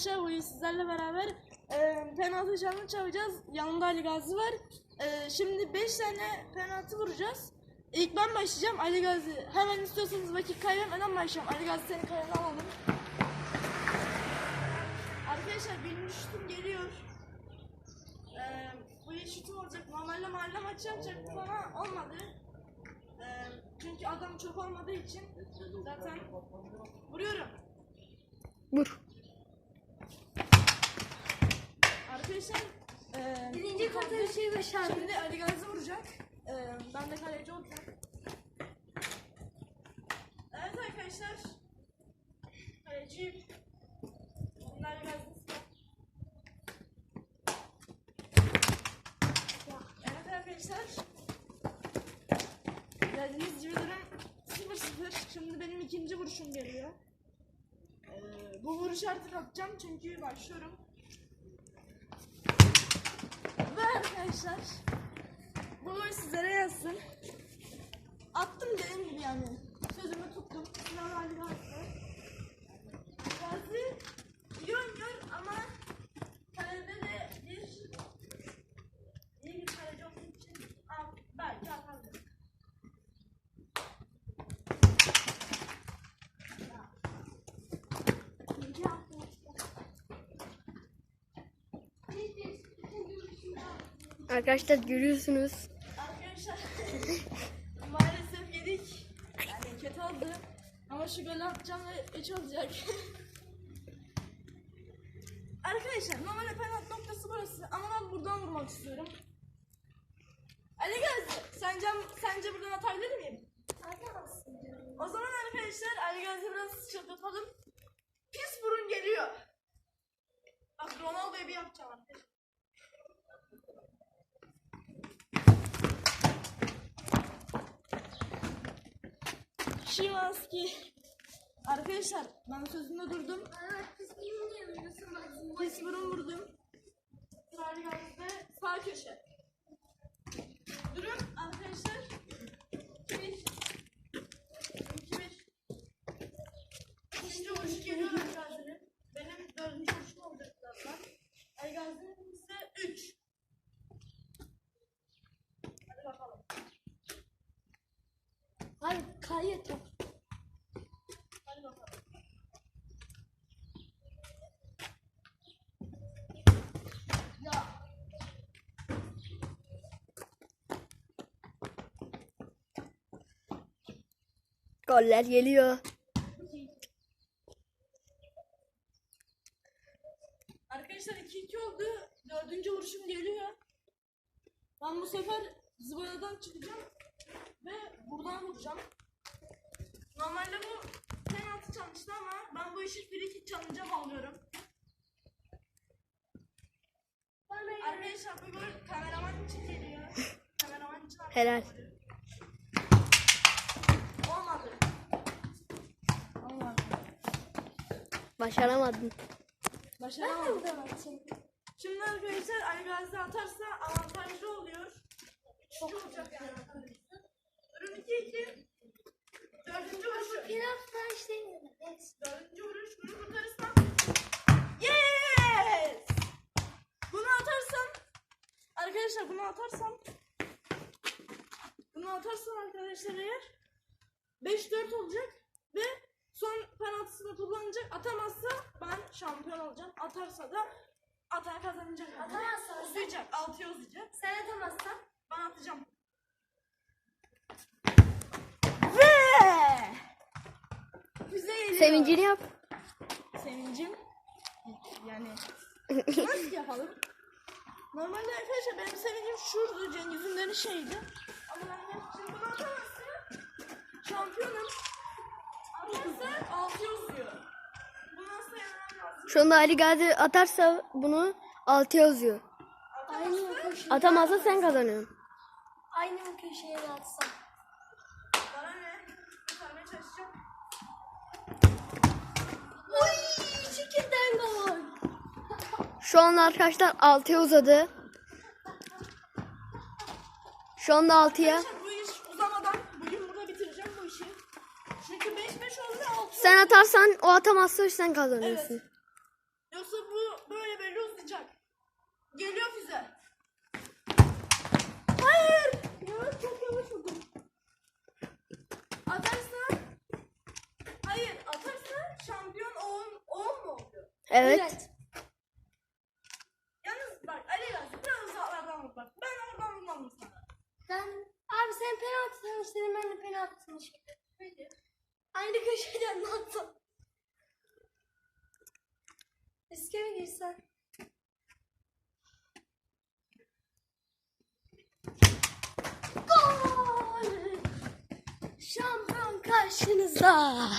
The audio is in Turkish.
arkadaşlar bugün sizlerle beraber e, penaltı challenge yapacağız. Yanımda Ali Gazi var. E, şimdi 5 tane penaltı vuracağız. İlk ben başlayacağım Ali Gazi. Hemen istiyorsanız vakit kaybetmeden başlayalım. Ali Gazi seni kayana alalım. Arkadaşlar benim şutum geliyor. E, bu şutum olacak. Normalde mahalle maçı yapacaktım ama olmadı. E, çünkü adam çok olmadığı için zaten vuruyorum. Vur. Arkadaşlar eee Birinci katı şey başardı. şimdi Ali Gazi vuracak. Eee ben de kaleci olacağım. Evet arkadaşlar. Kaleciyim. Gazi sıra. Evet arkadaşlar. Gördüğünüz gibi durum 0-0. Şimdi benim ikinci vuruşum geliyor. Eee bu vuruşu artık atacağım çünkü başlıyorum. Ve arkadaşlar bunu sizlere yazsın. Attım dediğim gibi yani. Sözümü tuttum. Sinan Ali Gazi. İyi oynuyor ama kalede de bir iyi bir kaleci olduğu için al, belki attım. Arkadaşlar görüyorsunuz. Arkadaşlar maalesef yedik. Kötü oldu. Ama şu golü atacağım ve 3 olacak. Arkadaşlar normalde penaltı noktası burası ama ben buradan vurmak istiyorum. Ali Gazi sence, sence buradan atabilir miyim? O zaman arkadaşlar Ali Gazi biraz çıldırtalım. Pis burun geliyor. Bak Ronaldo'yu bir yapacağım arkadaşlar. Şimanski. Arkadaşlar ben sözümde durdum. Pis burun vurdum. Sağ köşe. Durum arkadaşlar. 2 1 2 1 İkinci vuruş geliyor Ergazi'nin. Benim dördüncü vuruşum olacak birazdan. Ergazi'nin ise 3. Hadi bakalım. Hayır kayıyor top. Hadi bakalım. Ya. Goller geliyor. Arkadaşlar 2-2 oldu. Dördüncü vuruşum geliyor. Ben bu sefer zıvanadan çıkacağım ve buradan vuracağım. Normalde bu penaltı çalıştı ama ben bu işi free kick challenge'a bağlıyorum. Arkadaşlar bu gol kameraman için geliyor. Kameraman için Helal. Olmadı. Olmadı. Başaramadın. Başaramadım. Şimdi arkadaşlar Ali Gazi atarsa avantajlı oluyor. Çok olacak yani. Durum 2-2. Dördüncü vuruş. Dördüncü vuruş. Bunu kurtarırsam. Yes! Bunu atarsam. Arkadaşlar bunu atarsam. Bunu atarsam arkadaşlar eğer. 5-4 olacak. Penaltısını kullanacak. Atamazsa ben şampiyon olacağım. Atarsa da atan kazanacak. Atamazsa uzayacak. 6'ya uzayacak. Sen atamazsan Ben atacağım. Ve Füze geliyor. Sevincini yap. Sevincim. Yani nasıl yapalım? Normalde arkadaşlar benim sevincim şurada Cengiz Ünder'in şeydi. Ama ben de şimdi bunu atamazsa şampiyonum. Atarsa 6 yazıyor. Bunu nasıl yenmem lazım? Şu anda Ali Gazi atarsa bunu 6 yazıyor. aynı köşeye Atamazsa sen kazanıyorsun. aynı köşeye de atsan. Bana ne? Kurtarmaya çalışacağım. Uy, çekirden gol. Şu anda arkadaşlar 6'ya uzadı. Şu anda 6'ya. Sen atarsan o atamazsa sen kazanıyorsun. Evet. Yoksa bu böyle böyle uzayacak. Geliyor füze. Hayır. Ya çok yavaş oldum. Atarsa Hayır atarsa şampiyon 10 10 mu oluyor? Evet. Yalnız bak Ali Gazi biraz uzaklardan vur bak. Ben oradan vurmam sana. Ben abi sen penaltı tanıştırdın ben de penaltı tanıştırdım. Peki. Aynı köşeden attım. Riske mi girsen? Gol! Şampiyon karşınızda.